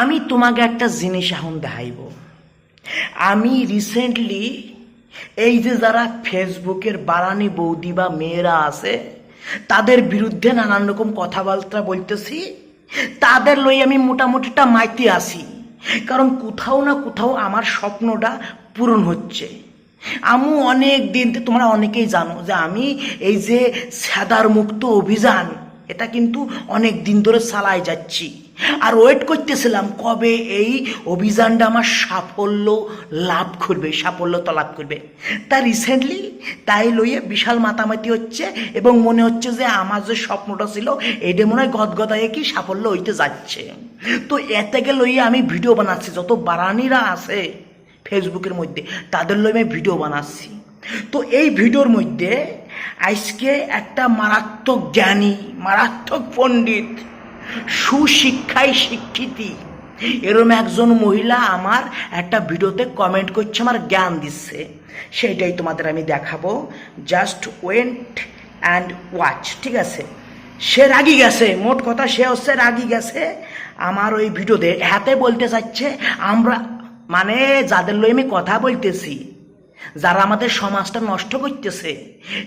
আমি তোমাকে একটা জিনিস এখন দেখাইব। আমি রিসেন্টলি এই যে যারা ফেসবুকের বারানি বৌদি বা মেয়েরা আছে, তাদের বিরুদ্ধে নানান রকম কথাবার্তা বলতেছি, তাদের লই আমি মোটামুটিটা মাইতে আসি কারণ কোথাও না কোথাও আমার স্বপ্নটা পূরণ হচ্ছে। আমি অনেক দিন তোমরা অনেকেই জানো যে আমি এই যে সাদার মুক্ত অভিযান, এটা কিন্তু অনেক দিন ধরে চালাই যাচ্ছি। আর ওয়েট করতেছিলাম কবে এই অভিযানটা আমার সাফল্য লাভ করবে সাফল্য তো লাভ করবে। তা রিসেন্টলি তাই লইয়ে বিশাল মাতামাতি হচ্ছে এবং মনে হচ্ছে যে আমার যে স্বপ্নটা ছিল এইটা মনে হয় গদগদায় কি সাফল্য হইতে যাচ্ছে। তো এ থেকে লইয়ে আমি ভিডিও বানাচ্ছি, যত বারানিরা আছে ফেসবুকের মধ্যে, তাদের লই আমি ভিডিও বানাচ্ছি। তো এই ভিডিওর মধ্যে আজকে একটা মারাত্মক জ্ঞানী, মারাত্মক পণ্ডিত সুশিক্ষায় শিক্ষিতী। এরম একজন মহিলা আমার একটা ভিডিওতে কমেন্ট করছে, আমার জ্ঞান দিচ্ছে। সেইটাই তোমাদের আমি দেখাবো। জাস্ট ওয়েন্ট অ্যান্ড ওয়াচ ঠিক আছে? সে রাগি গেছে, মোট কথা সে হচ্ছে রাগি গেছে। আমার ওই ভিডিওতে হাতে বলতে চাচ্ছে, আমরা মানে যাদের লই আমি কথা বলতেছি যারা আমাদের সমাজটা নষ্ট করতেছে,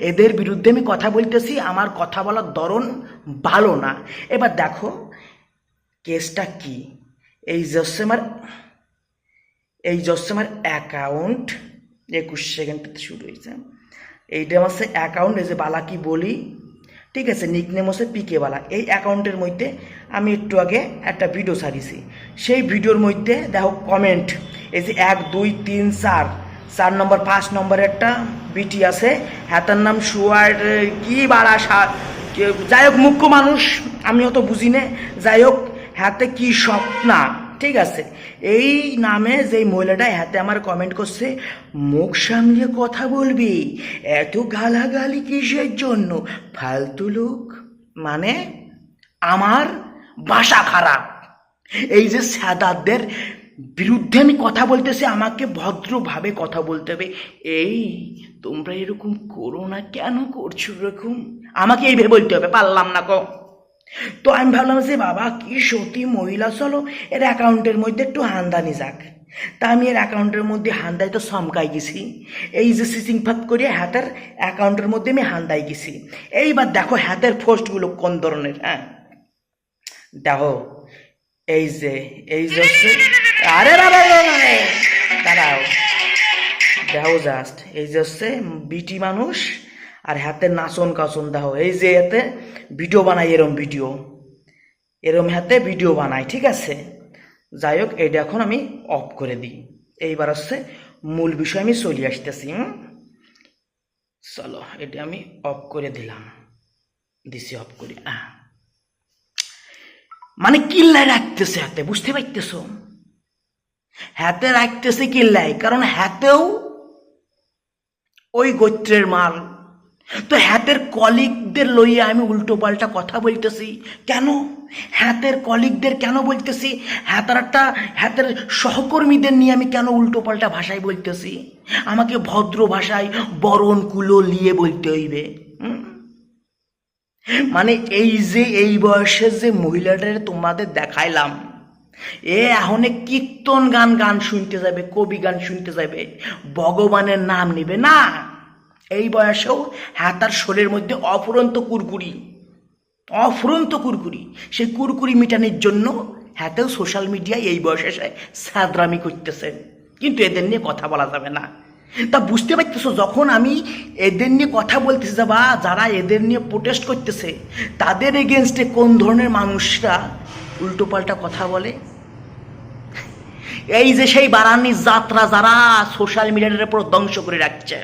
এদের বিরুদ্ধে আমি কথা বলতেছি, আমার কথা বলার ধরন ভালো না। এবার দেখো, কেসটা কি? এই জস্যে আমার এই জস্যে আমার অ্যাকাউন্ট একুশ সেকেন্ড থেকে শুরু হয়েছে। এইটা সে অ্যাকাউন্ট এই যে বালা কি বলি, ঠিক আছে নিকনেম হচ্ছে পিকে বালা। এই অ্যাকাউন্টের মধ্যে আমি একটু আগে একটা ভিডিও ছাড়িছি সেই ভিডিওর মধ্যে দেখো কমেন্ট এই যে এক, দুই, তিন, চার চার নম্বর, পাঁচ নম্বরের একটা বিটি আছে। হ্যাতার নাম সুয়ার কি বাড়া সা- যাই হোক মুখ্য মানুষ আমি অত বুঝি না। যাই হোক, হাতে কি স্বপ্না, ঠিক আছে। এই নামে যেই মহিলাটা হাতে আমার কমেন্ট করছে, মুখ সামলিয়ে কথা বলবি, এত গালাগালি কিসের জন্য? ফালতু লোক মানে আমার বাসা খারাপ। এই যে সাদারদের বিরুদ্ধে আমি কথা বলতেছি, আমাকে ভদ্রভাবে কথা বলতে হবে। এই, তোমরা এরকম করো না, কেন করছ এরকম? আমাকে এই ভেবে বলতে হবে, পারলাম না কো। তো আমি ভাবলাম যে, বাবা, কি সতী মহিলা, চলো, এর অ্যাকাউন্টের মধ্যে একটু হান্দানি যাক। তা আমি এর অ্যাকাউন্টের মধ্যে হান্দাই তো চমকাই গেছি। এই যে সিচিং ফাত করিয়ে হাতের অ্যাকাউন্টের মধ্যে আমি হান্দাই গেছি। এইবার দেখো হাতের পোস্টগুলো কোন ধরনের হ্যাঁ? দেখো, এই যে এই যে আরে দাঁড়াও। দেখো জাস্ট এই যে হচ্ছে বিটি মানুষ আর হাতে নাচন কাচন, দেখো, এই যে এতে ভিডিও বানাই এরম ভিডিও এরম হাতে ভিডিও বানাই ঠিক আছে? যাই হোক, এটা এখন আমি অফ করে দিই। এইবার হচ্ছে মূল বিষয় আমি চলে আসতেছি? চলো, এটা আমি অফ করে দিলাম। দিছি অফ করে মানে কিল্লায় রাখতেছে হাতে, বুঝতে পারতেছ? হাতে রাখতেছে কিল্লায় কারণ হাতেও ওই গোত্রের মাল। তো হাতের কলিগদের লইয়া আমি উল্টো পাল্টা কথা বলতেছি। কেন? হাতের কলিগদের কেন বলতেছি? হাতের একটা হাতের সহকর্মীদের নিয়ে আমি কেন উল্টো পাল্টা ভাষায় বলতেছি? আমাকে ভদ্র ভাষায় বরণ কুলো লিয়ে বলতে হইবে? মানে এই যে, এই বয়সের যে মহিলাটার তোমাদের দেখাইলাম এ এখন কীর্তন গান গান শুনতে যাবে, কবি গান শুনতে যাবে, ভগবানের নাম নেবে না। এই বয়সেও হ্যাঁ তার শরীরের মধ্যে অফুরন্ত কুরকুরি অফুরন্ত কুরকুরি। সেই কুরকুরি মিটানোর জন্য হাতেও সোশ্যাল মিডিয়ায় এই বয়সে এসে সাদরামি করতেছে কিন্তু এদের নিয়ে কথা বলা যাবে না। তা বুঝতে পারতেছো, যখন আমি এদের নিয়ে কথা বলতেছি বা যারা এদের নিয়ে প্রোটেস্ট করতেছে, তাদের এগেনস্টে কোন ধরনের মানুষরা উল্টোপাল্টা কথা বলে। এই যে সেই বারানির যাত্রা যারা সোশ্যাল মিডিয়াটার উপর ধ্বংস করে রাখছে।